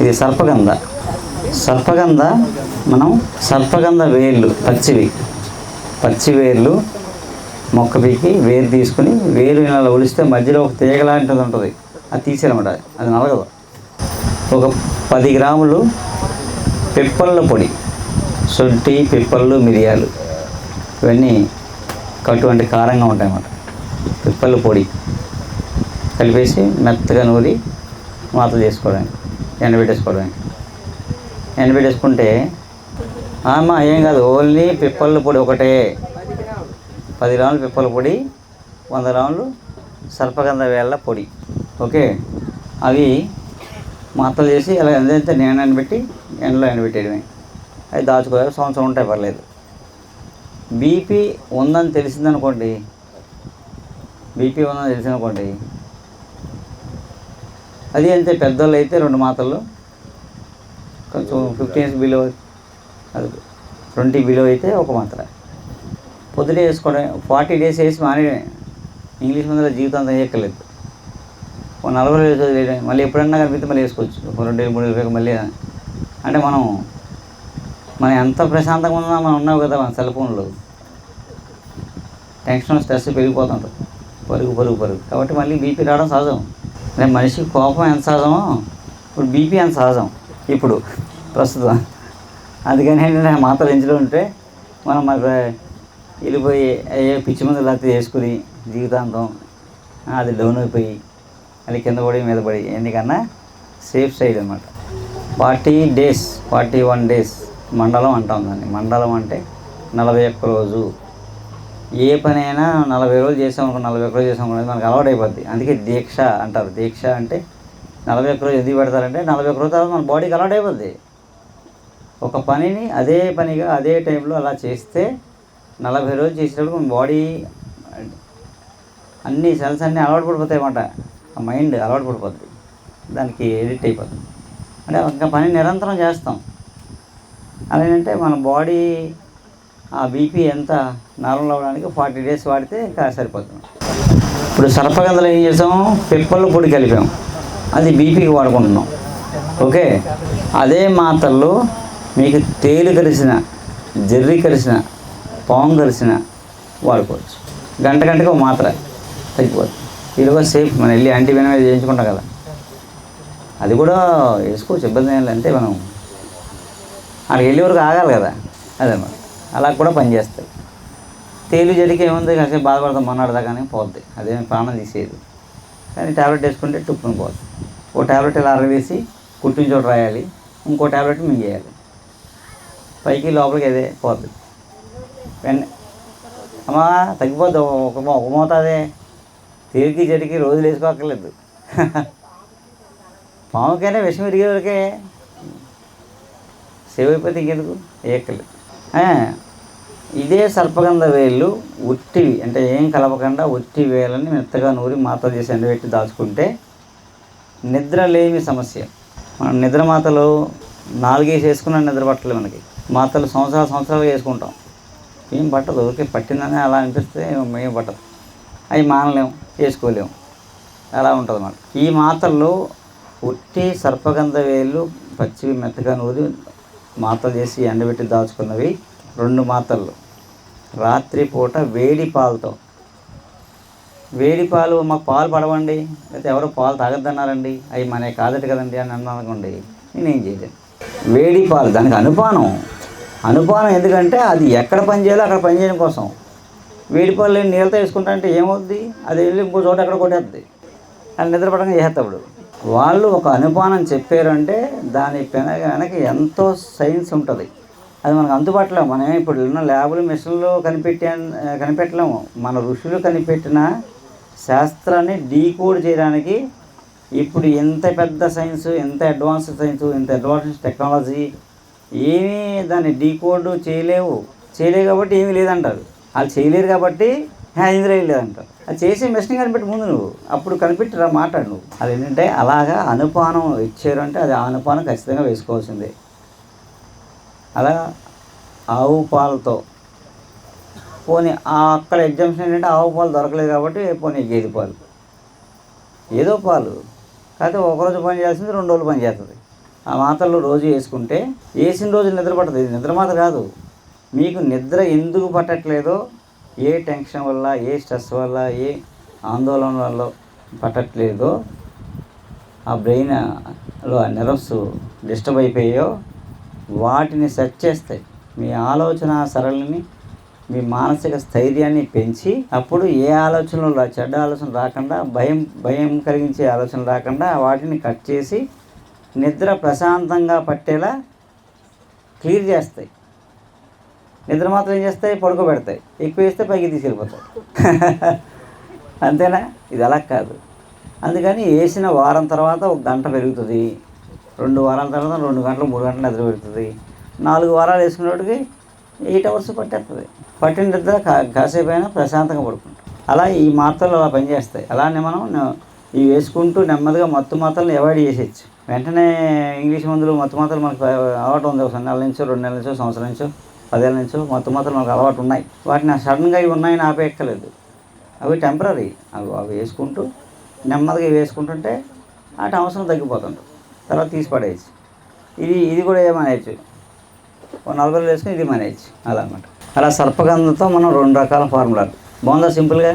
ఇది సర్పగంధ. సర్పగంధ మనం సర్పగంధ వేర్లు పచ్చివి. పచ్చి వేర్లు మొక్క పీకి వేరు తీసుకుని వేరు ఇలా ఒలిస్తే మధ్యలో ఒక తీగ లాంటిది ఉంటుంది. అది తీసేయమాట అది నలగదు. ఒక పది గ్రాములు పిప్పళ్ళ పొడి సొంటి పిప్పళ్ళు మిరియాలు ఇవన్నీ కటువంటి కారంగా ఉంటాయన్నమాట పిప్పళ్ళ పొడి కలిపేసి మెత్తగా నూరి మాత చేసుకోవడానికి. ఎండబెట్టేసుకోవడానికి ఎండబెట్టేసుకుంటే అమ్మ ఏం కాదు ఓన్లీ పిప్పల పొడి ఒకటే. పది గ్రాములు పిప్పల పొడి వంద గ్రాములు సర్పగంధ వేళ్ళ పొడి. ఓకే? అవి మాత్రలు చేసి అలా ఎంతైతే నేను ఎండబెట్టి ఎండలో ఎండబెట్టేయడమే అవి దాచుకోవాలి సంవత్సరం ఉంటాయి పర్లేదు. బీపీ ఉందని తెలిసిందనుకోండి బీపీ ఉందని తెలిసిందనుకోండి అది అంతే పెద్దోళ్ళు అయితే రెండు మాత్రలు. కొంచెం ఫిఫ్టీన్స్ ఇయర్స్ బిలో అది ట్వంటీ బిలో అయితే ఒక మాత్ర. పొద్దుటే వేసుకోవడం ఫార్టీ డేస్ వేసి మానే ఇంగ్లీష్ మందుల జీవితం వేయక్కర్లేదు. ఒక నలభై రోజులు చదివేయడం మళ్ళీ ఎప్పుడన్నా కనిపిస్తే మళ్ళీ వేసుకోవచ్చు. ఒక రెండు వేలు మూడు వేలు మళ్ళీ అంటే మనం మనం ఎంత ప్రశాంతంగా ఉన్నా మనం ఉన్నావు కదా మన సెల్ ఫోన్లో. టెన్షన్ స్ట్రెస్ పెరిగిపోతుంటుంది పరుగు పరుగు పరుగు. కాబట్టి మళ్ళీ బీపీ రావడం సహజం. అంటే మనిషికి కోపం ఎంత సహజమో ఇప్పుడు బీపీ ఎంత సహజం ఇప్పుడు ప్రస్తుతం. అందుకని ఏంటంటే మాత్రలు ఎంచులో ఉంటే మనం మరి వెళ్ళిపోయి ఏ పిచ్చి మందులు లేకపోతే వేసుకుని జీవితాంతం అది డౌన్ అయిపోయి అది కింద పడి మీద పడి ఎందుకన్నా సేఫ్ సైడ్ అనమాట forty days forty one days మండలం అంటాం దాన్ని. మండలం అంటే నలభై ఒక్క రోజు ఏ పనైనా నలభై రోజులు చేసాం అనుకో నలభై ఒక్క రోజు చేసాం అనుకో మనకు అలవాటు అయిపోద్ది. అందుకే దీక్ష అంటారు. దీక్ష అంటే నలభై ఒక్క రోజు ఎందుకు పెడతారంటే నలభై ఒక్క రోజు తర్వాత మన బాడీకి అలవాటు అయిపోద్ది. ఒక పనిని అదే పనిగా అదే టైంలో అలా చేస్తే నలభై రోజులు చేసేటప్పుడు మన బాడీ అన్ని సెల్స్ అన్నీ అలవాటు పడిపోతాయి అన్నమాట. ఆ మైండ్ అలవాటు పడిపోద్ది. దానికి ఎడిట్ అయిపోతుంది అంటే ఒక పని నిరంతరం చేస్తాం. అలాగంటే మన బాడీ ఆ బీపీ ఎంత నార్మల్ అవ్వడానికి ఫార్టీ డేస్ వాడితే సరిపోతుంది. ఇప్పుడు సర్పగంధలు ఏం చేసాం పిప్పల పొడి కలిపాం అది బీపీకి వాడుకుంటున్నాం. ఓకే? అదే మాత్రలు మీకు తేలు కలిసిన జర్రి కలిసిన పాము కలిసిన వాడుకోవచ్చు. గంట గంటకు ఒక మాత్ర తగ్గిపోతుంది. ఈలోగా సేఫ్. మనం వెళ్ళి యాంటీ వెనమే చేయించుకుంటాం కదా. అది కూడా వేసుకోవచ్చు. ఇబ్బంది ఏం లేదు. మనం. అక్కడికి వెళ్ళే వరకు ఆగాలి కదా. అదన్నమాట అలా కూడా పనిచేస్తాయి తేలు జడికి ఏముంది? కాసేపు బాధపడతాం మొన్నటిదా కానీ పోద్ది. అదేమి ప్రాణం తీసేది కానీ ట్యాబ్లెట్ వేసుకుంటే టుప్పుని పోద్ది. ఓ ట్యాబ్లెట్ ఇలా అరవేసి కుట్టిన చోటు రాయాలి. ఇంకో ట్యాబ్లెట్ మింగేయాలి. పైకి లోపలికి అదే పోద్ది. వెన్న అమ్మా తగ్గిపోద్ది. ఒక ఒక మోతాదే తేలికి జడికి రోజులు వేసుకోక్కర్లేదు. పాముకైనా విషం ఇరిగే వరకే. సేవ్ అయిపోతే ఇంకెందుకు? ఏక్కలేదు ఇదే సర్పగంధ వేళ్ళు ఒట్టివి అంటే ఏం కలపకుండా ఒట్టి వేలని మెత్తగా నూరి మాత చేసి ఎండబెట్టి దాచుకుంటే నిద్ర లేమి సమస్య. మన నిద్ర మాతలు నాలుగేసి వేసుకున్న నిద్ర పట్టలేదు మనకి. మాతలు సంవత్సరాలు సంవత్సరాలు వేసుకుంటాం. ఏం పట్టదు ఊరికే పట్టిందని అలా అనిపిస్తే ఏం పట్టదు. అవి మానలేము వేసుకోలేము అలా ఉంటుంది అన్నమాట ఈ మాతల్లో ఉట్టి సర్పగంధ వేళ్ళు పచ్చివి మెత్తగా నూరి మాతలు చేసి ఎండబెట్టి దాచుకున్నవి రెండు మాతలు. రాత్రిపూట వేడి పాలతో. వేడి పాలు మాకు పాలు పడవండి లేకపోతే ఎవరో పాలు తాగద్దన్నారండి. అవి మన కాదట కదండి అని అనుకోండి నేనేం చేయలేను. వేడి పాలు దానికి అనుపానం. అనుపానం ఎందుకంటే అది ఎక్కడ పని చేయాలో అక్కడ పని చేయడం కోసం. వేడి పాలు లేని నీళ్ళతో వేసుకుంటా అంటే ఏమవుద్ది? అది వెళ్ళి ఇంకో చోట ఎక్కడ కొట్టేస్తుంది అది నిద్రపడంగా చేస్తాడు వాళ్ళు ఒక అనుమానం చెప్పారంటే దాని వెనక వెనక ఎంతో సైన్స్ ఉంటుంది. అది మనకు అందుబాటులో మనం ఇప్పుడు ఉన్న ల్యాబులు మిషన్లు కనిపెట్టే కనిపెట్టలేము. మన ఋషులు కనిపెట్టిన శాస్త్రాన్ని డీకోడ్ చేయడానికి ఇప్పుడు ఎంత పెద్ద సైన్స్ ఎంత అడ్వాన్స్ సైన్స్ ఎంత అడ్వాన్స్ టెక్నాలజీ ఏమీ దాన్ని డీకోడ్ చేయలేవు. చేయలేవు కాబట్టి ఏమీ లేదంటారు. వాళ్ళు చేయలేరు కాబట్టి ఇందులో ఏం అది చేసే మిషన్ కనిపెట్టి ముందు నువ్వు. అప్పుడు కనిపెట్టి రా మాట్లాడు నువ్వు. అది ఏంటంటే అలాగా అనుపానం ఇచ్చారు అంటే అది అనుపానం ఖచ్చితంగా వేసుకోవాల్సిందే. అలా ఆవు పాలతో. పోనీ ఆ అక్కడ ఎగ్జామ్షన్ ఏంటంటే ఆవు పాలు దొరకలేదు కాబట్టి పోనీ గేదె పాలు. ఏదో పాలు. కాకపోతే ఒకరోజు పని చేయాల్సింది రెండు రోజులు పని చేస్తుంది. ఆ మాత్రలు రోజు వేసుకుంటే వేసిన రోజు నిద్ర పడుతుంది నిద్ర మాత్ర కాదు. మీకు నిద్ర ఎందుకు పట్టట్లేదో ఏ టెన్షన్ వల్ల ఏ స్ట్రెస్ వల్ల ఏ ఆందోళన వల్ల పట్టట్లేదో ఆ బ్రెయిన్లో ఆ నెర్వ్స్ డిస్టర్బ్ అయిపోయాయో వాటిని సెట్ చేస్తాయి మీ ఆలోచన సరళిని మీ మానసిక స్థైర్యాన్ని పెంచి అప్పుడు ఏ ఆలోచనలు రా- చెడ్డ ఆలోచన రాకుండా భయం భయం కలిగించే ఆలోచన రాకుండా వాటిని కట్ చేసి నిద్ర ప్రశాంతంగా పట్టేలా క్లియర్ చేస్తాయి. నిద్ర మాత్రం ఏం చేస్తాయి పడుకోబెడతాయి. ఎక్కువ వేస్తే పైకి తీసుకెళ్ళిపోతాయి. అంతేనా? ఇది అలా కాదు. అందుకని వేసిన వారం తర్వాత ఒక గంట పెరుగుతుంది. రెండు వారాల తర్వాత రెండు గంటలు మూడు గంటలు నిద్ర పెడుతుంది నాలుగు వారాలు వేసుకున్నప్పటికి ఎయిట్ అవర్స్ పట్టేస్తుంది. పట్టిన నిద్ర కాసేపు అయినా ప్రశాంతంగా పడుకుంటాం. అలా ఈ మాత్రలు అలా పనిచేస్తాయి అలానే మనం ఇవి వేసుకుంటూ నెమ్మదిగా మత్తు మాత్రలను అవాయిడ్ చేసేయచ్చు. వెంటనే ఇంగ్లీష్ మందులు మత్తు మాత్రలు మనకు అలవాటు ఉంది. ఒక నెల నుంచో రెండు నెలల నుంచో సంవత్సరం నుంచో. పదేళ్ళ నుంచో మొత్తం మొత్తం మనకు అలవాటు ఉన్నాయి. వాటిని సడన్గా ఇవి ఉన్నాయని ఆపేయక్కర్లేదు. అవి టెంపరీ అవి అవి వేసుకుంటూ నెమ్మదిగా వేసుకుంటుంటే వాటి అవసరం తగ్గిపోతుంటుంది. తర్వాత తీసి పడేయచ్చు. ఇది ఇది కూడా ఏమనేయచ్చు ఓ నలభై వేసుకుని ఇది మానేయచ్చు అలా అనమాట అలా సర్పగంధంతో మనం రెండు రకాల ఫార్ములాలు బాగుందా సింపుల్గా?